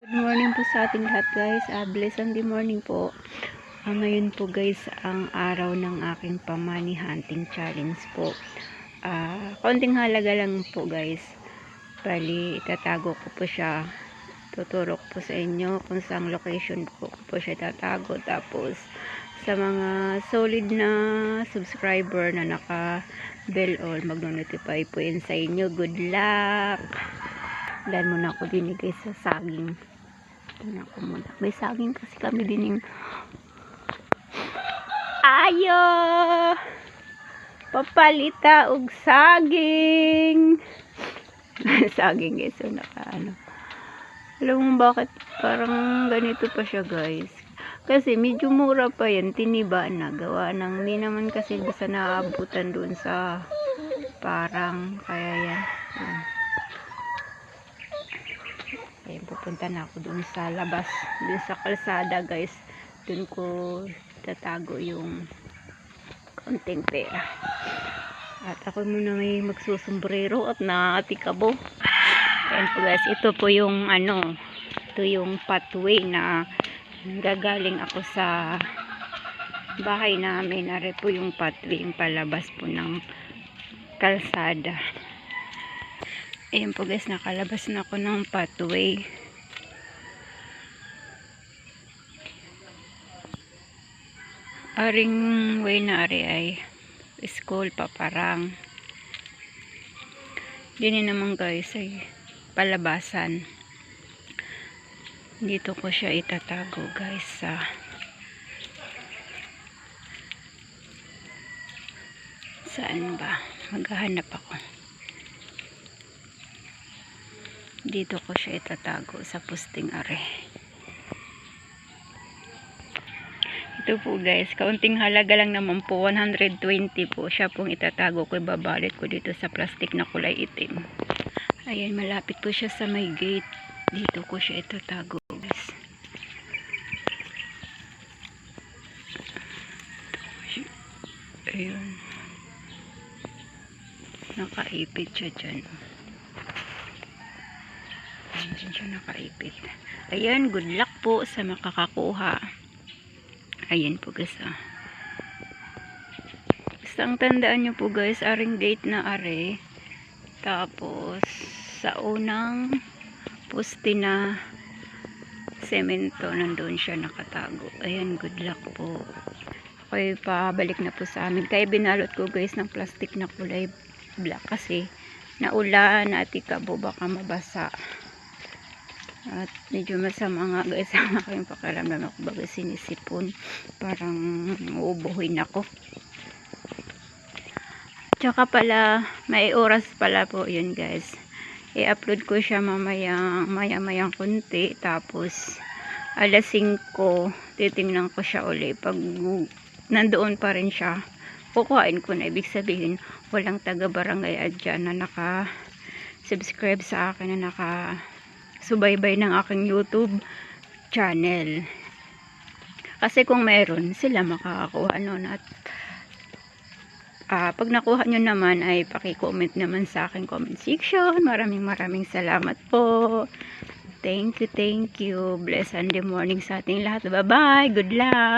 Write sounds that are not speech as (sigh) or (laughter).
Good morning po sa ating lahat guys. Uh, blessed the morning po. Ah, ngayon po guys ang araw ng aking pamani hunting challenge po. Ah, konting halaga lang po guys. Bali itatago ko po siya. Tuturo ko po sa inyo kung saan location ko po siya itatago. Tapos sa mga solid na subscriber na naka bell all magno-notify po yun sa inyo. Good luck! Dahil muna ako dinigay sa saging. Tingnan ko muna. May saging kasi kami din yung... Ayo! Papalita og saging! (laughs) saging guys. So, naka ano. Alam mo bakit parang ganito pa siya guys. Kasi medyo mura pa yan. Tiniba na. Gawa ng hindi naman kasi basta naaabutan doon sa parang kaya yan. Yan. Ayun, pupunta na ako dun sa labas, dun sa kalsada guys. Dun ko tatago yung konting pera. At ako muna may magsusumbrero at naatikabo. Ayan po guys, ito po yung ano, ito yung pathway na gagaling ako sa bahay namin. Are po yung pathway, yung palabas po ng kalsada. Ayan po guys, nakalabas na ako ng pathway. Aring way na ari ay school paparang. Dini naman guys ay palabasan. Dito ko siya itatago guys sa saan ba? Maghahanap ako. dito ko siya itatago sa posting are ito po guys. Kaunting halaga lang naman po. 120 po. Siya pong itatago ko. Ibabalit ko dito sa plastic na kulay itim. Ayan malapit po siya sa may gate. Dito ko siya itatago guys. Ayun nakaipit siya dyan. Ayan siya nakaipit. Ayan, good luck po sa makakakuha. Ayan po guys. Ah. Basta ang tandaan nyo po guys, aring gate na are. Tapos, sa unang poste na semento, nandun siya nakatago. Ayan, good luck po. Okay, pabalik na po sa amin. Kaya binalot ko guys ng plastic na kulay black kasi naulan at ikabo baka mabasa. At medyo masama nga guys (laughs) ang aking pakiramdam ako baga sinisipon. Parang uubuhin ako. Tsaka pala, may oras pala po yun guys. I-upload ko siya mamaya, maya mayang kunti. Tapos, alas 5, titingnan ko siya uli. Pag nandoon pa rin siya, kukuhain ko na. Ibig sabihin, walang taga-barangay at dyan na naka-subscribe sa akin na naka subaybay ng aking YouTube channel. Kasi kung meron, sila makakakuha nun. At uh, pag nakuha nyo naman ay paki-comment naman sa aking comment section. Maraming maraming salamat po. Thank you, thank you. Bless and the morning sa ating lahat. Bye-bye. Good luck.